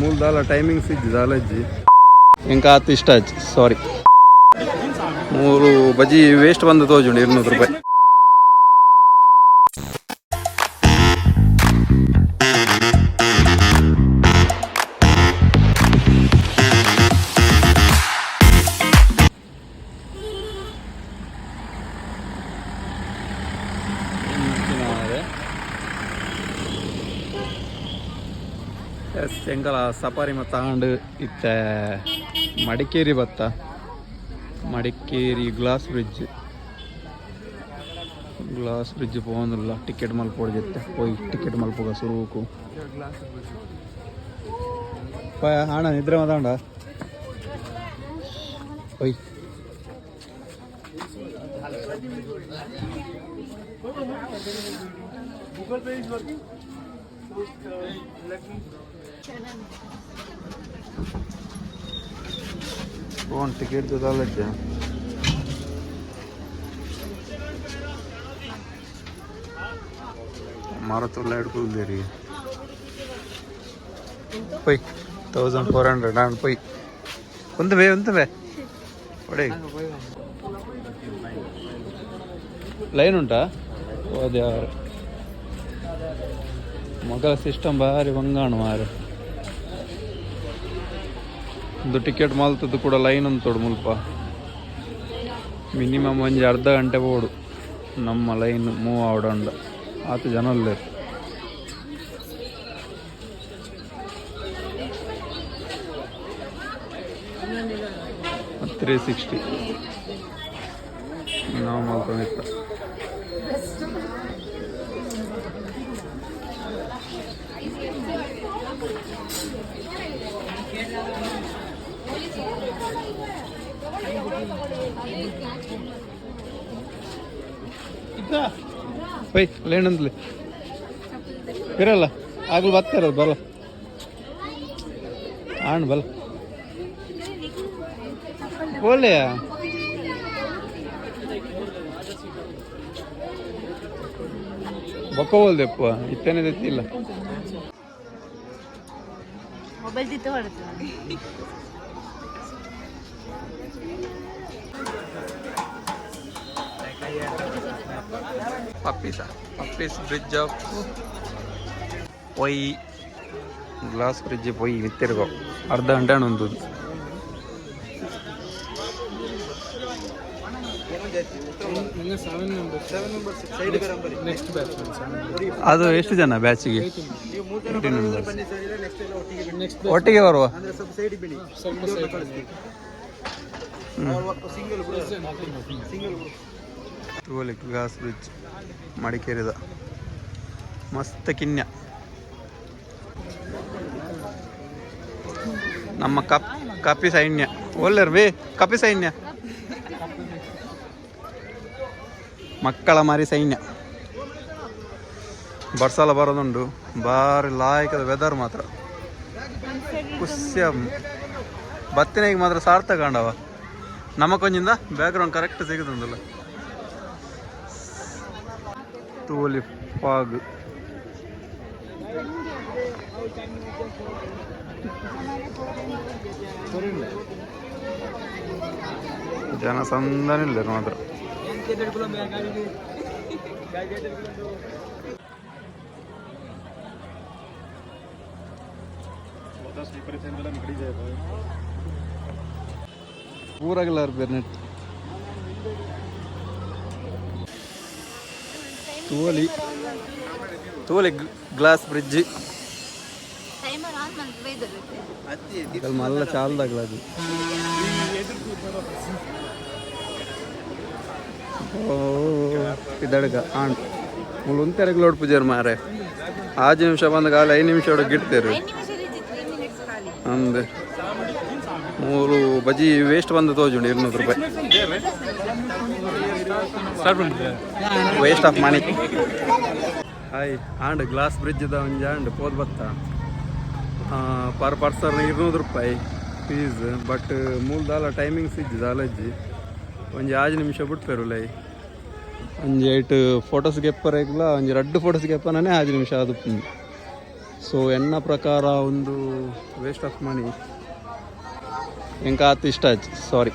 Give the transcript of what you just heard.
મૂળ ఇంకా ಇಷ್ಟ ಸಾರಿ ಮೂರು ಬಜಿ ವೇಸ್ಟ್ ಬಂದು ತೋಜುಂಡು ಇರ್ನೂರು ರೂಪಾಯಿ. ಎಸ್ ಎಂಗಲ ಸಫಾರಿ ಮತ್ತು ತಗೊಂಡು ಇತ್ತ ಮಡಿಕೇರಿ ಬತ್ತ. Madikeri glass bridge. Glass bridge ಪೋಗಂದಿಲ್ಲ ticket ಮಲ್ಪೋಡ್ದಿತ್ತೆ ಹೋಗಿ ಟಿಕೆಟ್ ಮಲ್ಪೋಗ ಸುರುಕು. ಅಣ್ಣ, ನಿದ್ರೆ ಮಾತಾಡ ಹೋಯ್. ಗೂಗಲ್ ಪೇ ಇಸ್ ವರ್ಕಿಂಗ್ કોણ ટિકિટ તો ચાલે છે મારો તો લાઈટ ખુલ દે રહી போய் தௌசண்ட் ஃபோர் ஹண்ட்ரட் நான் போய் வந்துவே வந்துவே ஒடே లైన్ ఉంటా ఓ దేవారు మొగల సిస్టమ్ భారీ వంగాను వారు ಒಂದು ಟಿಕೆಟ್ ಮಾಲ್ತದ್ದು ಕೂಡ ಲೈನ್ ಅಂತೋಡು ಮುಲ್ಪ. ಮಿನಿಮಮ್ ಒಂಜಿ ಅರ್ಧ ಗಂಟೆ ಬೋಡು ನಮ್ಮ ಲೈನ್ ಮೂವ್ ಆವಡಂಡ ಆತ ಜನ ಅಲ್ಲೇ ತ್ರೀ ಸಿಕ್ಸ್ಟಿ ನಾವು ಮಲ್ಕೊಂಡಿತ್ತ ಪೈ ಲೇಣಂದ್ಲಿ ಇರಲ್ಲ ಆಗ್ಲೂ ಬರ್ತಾರದು ಬಲ್ಲ ಆಣ್ ಬಲ್ಲ ಒಳ್ಳೆಯ? ಬೊಕ್ಕ ಹೋಲ್ದೆಪ್ಪ ಇತ್ತೇನೆ ಇಲ್ಲ. ಮೊಬೈಲ್ ಪಪ್ಪೀಸ ಪಪ್ಪೀಸ್ ಬ್ರಿಡ್ಜ್ ಆಫ್ ಪೊಯ್ ಗ್ಲಾಸ್ ಬ್ರಿಡ್ಜ್ ಪೊಯ್ ನಿತ್ತಿರ್ಗೋ ಅರ್ಧ ಗಂಟೆ ಒಂದು ಅದು ಎಷ್ಟು ಜನ ಬ್ಯಾಚಿಗೆ ಒಟ್ಟಿಗೆ ಬರುವ? ತೋಲಿ ಗ್ಲಾಸ್ ಬ್ರಿಡ್ಜ್ ಮಡಿಕೇರಿದ. ಮಸ್ತ್ ಕಿನ್ಯ. ನಮ್ಮ ಕಪ್, ಕಪಿ ಸೈನ್ಯ. ಒಳ್ಳೆರ್ ಬೇ, ಕಪಿ ಸೈನ್ಯ. ಮಕ್ಕಳ ಮಾರಿ ಸೈನ್ಯ. ಬರ್ಸಲ ಬರೋದುಂಡು ಬಾರಿ ಲಾಯಕದ ವೆದರ್ ಮಾತ್ರ. ಖುಷಿಯ ಬತ್ತಿನಾಗಿ ಮಾತ್ರ ಸಾರ್ಥಕ ಕಂಡವ ನಮಕೊಂಜಿಂದ ಬ್ಯಾಕ್ಗ್ರೌಂಡ್ ಕರೆಕ್ಟ್ ಸಿಗುತ್ತಂದಲ್ಲ ತೋಲಿ ಫಾಗ್. ಜನ ಸಂದನಿಲ್ಲ ಮಾತ್ರ. ಪೂರಾಗಲ್ಲ ಬೇರೆ ನೆಟ್ಟು ತೋಲಿ ತೋಲಿ ಗ್ಲಾಸ್ ಬ್ರಿಡ್ಜ್. ಮಲ್ಲ చాలా తగలదు ಇದಡ್ಗ ಆಣ್. ಮುಳುನ್ ಲೋಡ್ ಪೂಜಾರ್ ಮಾರೆ ಆಜ್ ನಿಮಿಷ ಬಂದಾಗ ಅಲ್ಲಿ ಐದು ನಿಮಿಷ ಒಡಗ ಗಿಡ್ತೇರು ಅಂದೆ ಮೂರು ಬಜಿ ವೇಸ್ಟ್ ಬಂದು ತೋಜುಂಡು ಇನ್ನೂರು ರೂಪಾಯಿ. Waste of money hi and glass bridge ಇದೆ ಒಂಜಿ ಆಂಡ್ ಪೋದ್ ಬತ್ತ? ಪರ್ ಪರ್ಸನ್ ಇರ್ನೂರು ರೂಪಾಯಿ ಫೀಸ್ ಬಟ್ ಮೂಲದಾಲ ಟೈಮಿಂಗ್ಸ್ ಇಜ್ಜಿ ದಾಲಜ್ಜಿ ಒಂಜಿ ಆಜು ನಿಮಿಷ ಬಿಟ್ಪೇರು ಲೈ ಒಂಜಿ ಐಟ್ ಫೋಟೋಸ್ ಗೆಪ್ಪರೇಗ್ಲ ಒಂಜಿ ರಡ್ಡು ಫೋಟೋಸ್ ಗೆಪ್ಪನೇ ಆಜು ನಿಮಿಷ ಅದು ಸೊ ಎನ್ನ ಪ್ರಕಾರ ಒಂದು ವೇಸ್ಟ್ ಆಫ್ ಮನಿ ಎಂಕ ಆತು ಇಷ್ಟ ಆಯ್ತು ಸಾರಿ